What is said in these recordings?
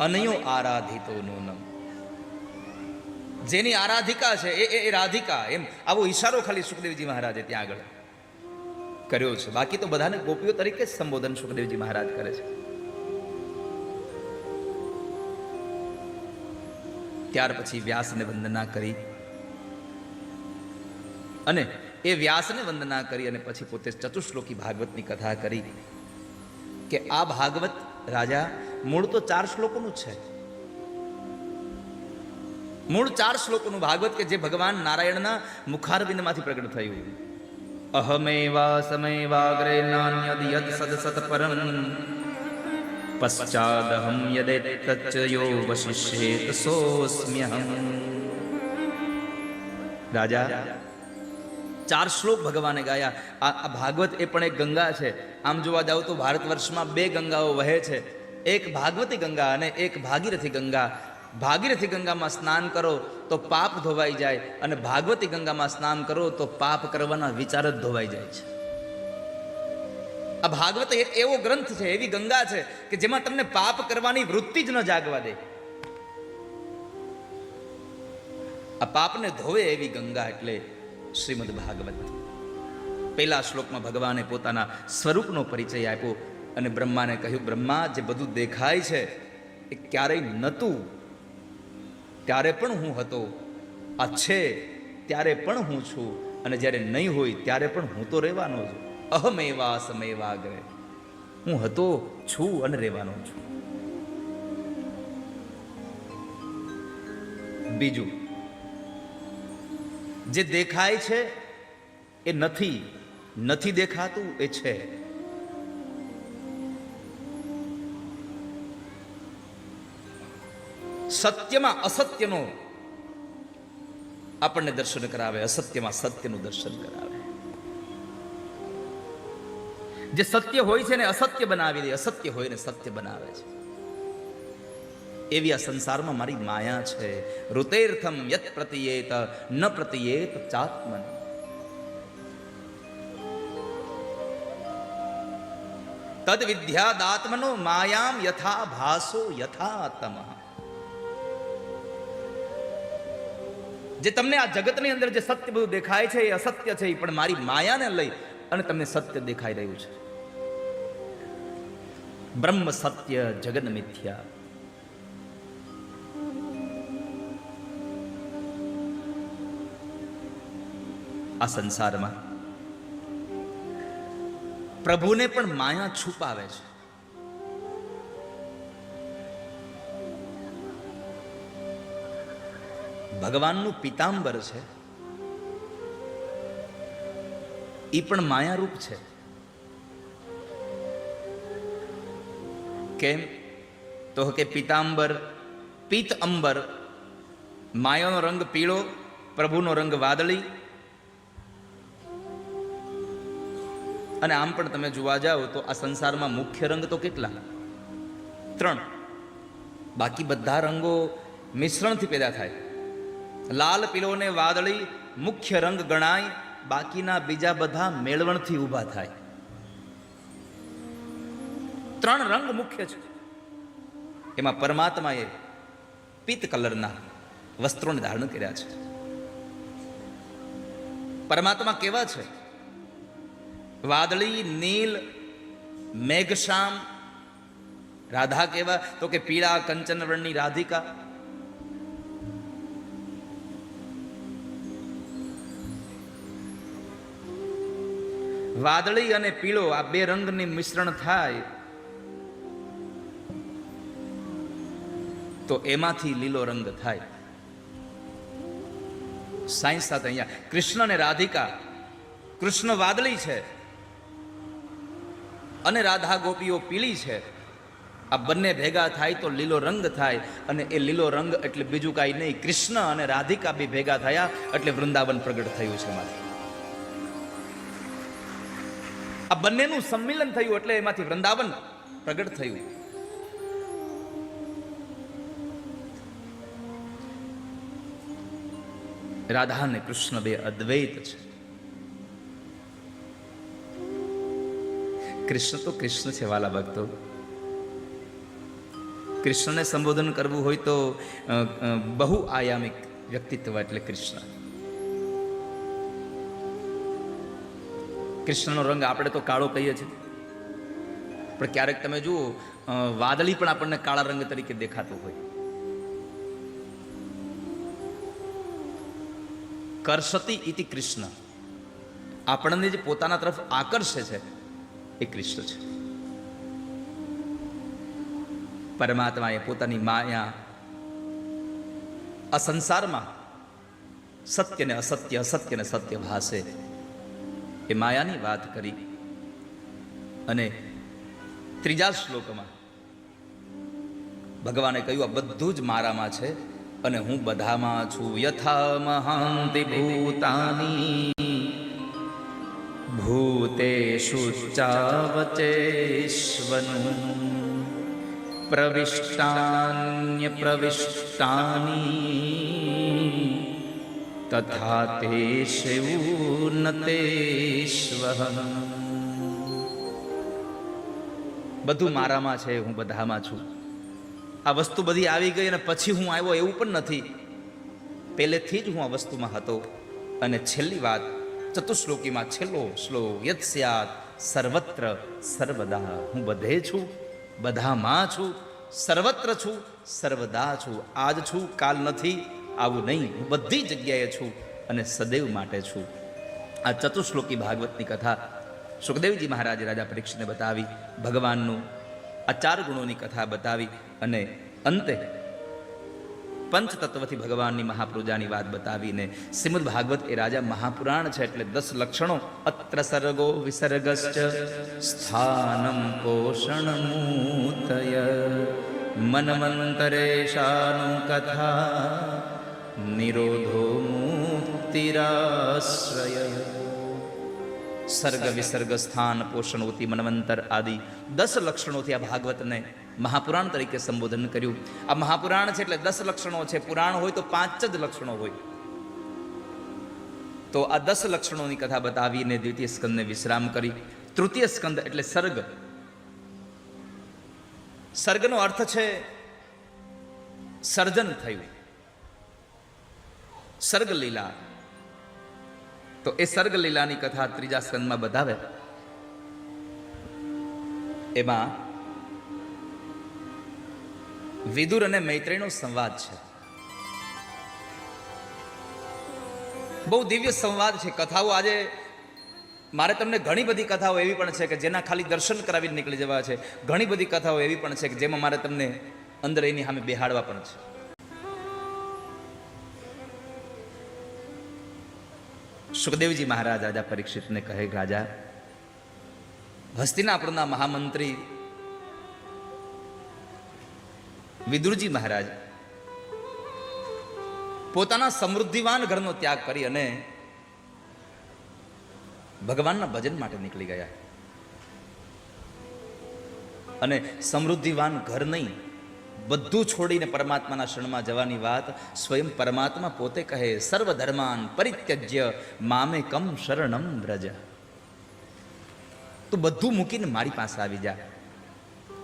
અનયો આરાધિતો નૂનમ. જેની આરાધિકા છે, એ- એ રાધિકા, એમ. આવો ઈશારો ખાલી સુખદેવજી મહારાજે ત્યાં આગળ કર્યો છે. બાકી તો બધાને ગોપીઓ તરીકે જ સંબોધન સુખદેવજી મહારાજ કરે છે. ત્યાર પછી વ્યાસને વંદના કરી. અને એ વ્યાસને વંદના કરી અને પછી પોતે ચતુશ્લોકી ભાગવતની કથા કરી કે આ ભાગવત રાજા, મૂળ તો ચાર શ્લોકોનું છે. મૂળ ચાર શ્લોકોનું ભાગવત કે જે ભગવાન નારાયણના મુખારવિંદમાંથી પ્રગટ થયું. અહમેવા સમયવાગ્રે નાન્યદ યદ સદ સત પરમ. પશ્ચાદહમ યદેતચ્ચ યો વશિષ્યેત સોસ્મ્યહમ. રાજા ચાર શ્લોક ભગવાને ગાયા. આ ભાગવત એ પણ એક ગંગા છે. આમ જોવા જાઓ તો ભારત વર્ષમાં બે ગંગાઓ વહે છે. એક ભાગવતી ગંગા અને એક ભાગીરથી ગંગા. ભાગીરથી ગંગામાં સ્નાન કરો તો પાપ ધોવાઈ જાય અને ભાગવતી ગંગામાં સ્નાન કરો તો પાપ કરવાના વિચાર જ ધોવાઈ જાય છે. આ ભાગવત એક એવો ગ્રંથ છે, એવી ગંગા છે કે જેમાં તમને પાપ કરવાની વૃત્તિ જ ન જાગવા દે. આ પાપને ધોવે એવી ગંગા એટલે શ્રીમદ ભાગવત. પહેલા શ્લોકમાં ભગવાને પોતાના સ્વરૂપનો પરિચય આપ્યો અને બ્રહ્માને કહ્યું, બ્રહ્મા, જે બધું દેખાય છે એ ક્યારેય નહોતું. ત્યારે પણ હું હતો. આ છે, ત્યારે પણ હું છું. અને જ્યારે નહીં હોય, ત્યારે પણ હું તો રહેવાનો છું. અહમેવા સમયવાગ્રે હું હતો, છું અને રહેવાનો છું. બીજું જે દેખાય છે એ નથી નથી દેખાતું, એ છે. સત્યમાં અસત્યનો આપણને દર્શન કરાવે, અસત્યમાં સત્યનું દર્શન કરાવે. જે સત્ય હોય છે ને અસત્ય બનાવી દે, અસત્ય હોય ને સત્ય બનાવે છે. એવી આ સંસારમાં મારી માયા છે. ઋતેર્થમ યત પ્રતિયેત, ન પ્રતિયેત ચાત્મન. તદ વિદ્યાદાત્મનો માયામ યથા ભાસો યથા જે તમને આ જગતની અંદર જે સત્ય બધું દેખાય છે એ અસત્ય છે, એ પણ મારી માયાને લઈ અને તમને સત્ય દેખાઈ રહ્યું છે. બ્રહ્મ સત્ય જગન મિથ્યા. આ સંસારમાં. પ્રભુને પણ માયા છુપાવે છે. ભગવાનનું પિતાંબર છે. એ પણ માયારૂપ છે. કેમ? તો કે પિતાંબર પિત અંબર માયાનો રંગ પીળો, પ્રભુનો રંગ વાદળી અને આમ પણ તમે જોવા જાઓ તો આ સંસારમાં મુખ્ય રંગ તો કેટલા? ત્રણ. બાકી બધા રંગો મિશ્રણથી પેદા થાય. લાલ, પીળો ને વાદળી મુખ્ય રંગ ગણાય, બાકીના બીજા બધા મેળવણથી ઊભા થાય. ત્રણ રંગ મુખ્ય છે. એમાં પરમાત્માએ પિત્ત કલરના વસ્ત્રોને ધારણ કર્યા છે. પરમાત્મા કેવા છે? વાદળી, નીલ મેઘશ્યામ રાધા કેવા? તો કે પીળા કંચનવર્ણની રાધિકા. વાદળી અને પીળો આ બે રંગની મિશ્રણ થાય, તો એમાંથી લીલો રંગ થાય. સાયન્સ સાથે અહીંયા. કૃષ્ણ અને રાધિકા. કૃષ્ણ વાદળી છે. અને રાધા ગોપીઓ પીળી છે. આ બંને ભેગા થાય તો લીલો રંગ થાય અને એ લીલો રંગ એટલે બીજું કાંઈ નહીં, કૃષ્ણ અને રાધિકા બી ભેગા થયા એટલે વૃંદાવન પ્રગટ થયું છે એમાંથી. આ બંનેનું સંમિલન થયું એટલે એમાંથી વૃંદાવન પ્રગટ થયું. રાધા અને કૃષ્ણ બે અદ્વૈત છે. કૃષ્ણ તો કૃષ્ણ છે વાલા ભક્તો. કૃષ્ણને સંબોધન કરવું હોય તો બહુ આયામિક વ્યક્તિત્વ એટલે કૃષ્ણ. કૃષ્ણનો રંગ આપણે તો કાળો કહીએ છીએ. પણ ક્યારેક તમે જુઓ વાદળી પણ આપણને કાળા રંગ તરીકે દેખાતું હોય. કરસતી ઇતિ કૃષ્ણ. આપણને જે પોતાના તરફ આકર્ષે છે. એ કૃષ્ણ છે. પરમાત્માએ પોતાની માયા આ સંસારમાં સત્ય ને અસત્ય અસત્ય ને સત્ય ભાષે એ માયાની વાત કરી. અને ત્રીજા શ્લોકમાં ભગવાને કહ્યું, આ બધું જ મારામાં છે અને હું બધામાં છું. યથા મહાંતિ ભૂતાની ભૂતેષુ ચાવચેશ્વનું પ્રવિષ્ટાન્ય પ્રવિષ્ટાની તથા તે નતેશ્વહં બધું મારામાં છે, હું બધામાં છું. આ વસ્તુ બધી આવી ગઈ અને પછી હું આવ્યો એવું પણ નથી. પહેલેથી જ હું આ વસ્તુમાં હતો. અને છેલ્લી વાત ચતુશ્લોકીમાં છેલ્લો શ્લોક યત્સ્યાત સર્વત્ર સર્વદા. હું બધે છું, બધામાં છું, સર્વત્ર છું, સર્વદા છું. આજ છું, કાલ નથી, આવું નહીં. હું બધી જગ્યાએ છું અને સદૈવ માટે છું. આ ચતુશ્લોકી ભાગવતની કથા સુખદેવજી મહારાજે રાજા પરીક્ષિતને બતાવી, ભગવાનનું આ ચાર ગુણોની કથા બતાવી અને અંતે પંચતત્વથી ભગવાનની મહાપૂજાની વાત બતાવીને શ્રીમદ ભાગવત એ રાજા મહાપુરાણ છે એટલે દસ લક્ષણો, અત્ર સર્ગો વિસર્ગશ્ચ સ્થાનમ પોષણ મનમંતરે શાનુ કથા નિરોધો મુક્તિરાશ્રય. સર્ગ વિસર્ગ સ્થાન પોષણોથી મનવંતર આદિ દસ લક્ષણોથી આ ભાગવતને મહાપુરાણ તરીકે સંબોધન કર્યું. આ મહાપુરાણ છે એટલે દસ લક્ષણો છે. પુરાણ હોય તો પાંચ જ લક્ષણો હોય. તો આ દસ લક્ષણોની કથા બતાવીને દ્વિતીય સ્કંદને વિશ્રામ કરી. તૃતીય સ્કંદ એટલે સર્ગ. સર્ગનો અર્થ છે સર્જન થયું. સર્ગ લીલા તો એ સર્ગ લીલાની કથા ત્રીજા સ્કંદમાં બતાવે. એમાં વિદુર અને મૈત્રીનો સંવાદ છે. બહુ દિવ્ય સંવાદ છે. કથાઓ આજે મારે તમને ઘણી બધી કથાઓ એવી પણ છે કે જેના ખાલી દર્શન કરાવીને નીકળી જવા છે. ઘણી બધી કથાઓ એવી પણ છે કે જેમાં મારે તમને અંદર એની સામે બેહાડવા પણ છે. સુખદેવજી મહારાજ રાજા પરીક્ષિતને કહે રાજા, હસ્તિનાપુરના મહામંત્રી વિદુરજી મહારાજ, પોતાના સમૃદ્ધિવાન ઘરનો ત્યાગ કરી અને ભગવાનના ભજન માટે નીકળી ગયા. અને સમૃદ્ધિવાન ઘર નહીં, બધું છોડીને પરમાત્માના શરણમાં જવાની વાત સ્વયં પરમાત્મા પોતે કહે સર્વ ધર્માન પરિત્યજ્ય મામે કમ શરણમ વ્રજ. તું બધું મૂકીને મારી પાસે આવી જા.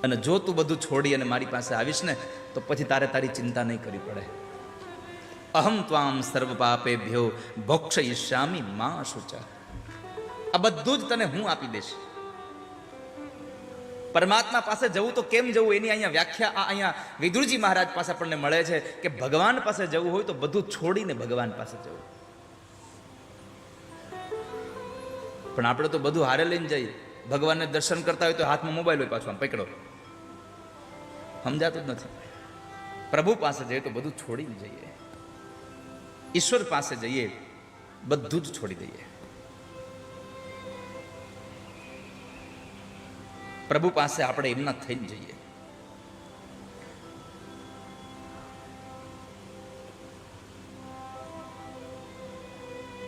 અને જો તું બધું છોડી અને મારી પાસે આવીશ ને, તો પછી તારે તારી ચિંતા નહીં કરવી પડે. અહમ ત્વામ સર્વ પાપેભ્યો, ભોક્ષયિષ્યામી મા શુચ. આ બધું જ તને હું આપી દઈશ. પરમાત્મા પાસે જવું તો કેમ જવું? એની અહીંયા વ્યાખ્યા, આ અહીંયા વિદુરજી મહારાજ પાસે આપણને મળે છે કે ભગવાન પાસે જવું હોય તો બધું છોડીને ભગવાન પાસે જવું. પણ આપણે તો બધું હારે લઈને જઈએ. ભગવાનને દર્શન કરતા હોય તો હાથમાં મોબાઈલ હોય પાછું આમ પકડો. સમજાતું જ નથી. પ્રભુ પાસે જઈએ તો બધું છોડીને જઈએ. ઈશ્વર પાસે જઈએ, બધું જ છોડી દઈએ. પ્રભુ પાસે આપણે એમના થઈને જઈએ.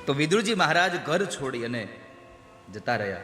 તો વિદુરજી મહારાજ ઘર છોડી અને જતા રહ્યા.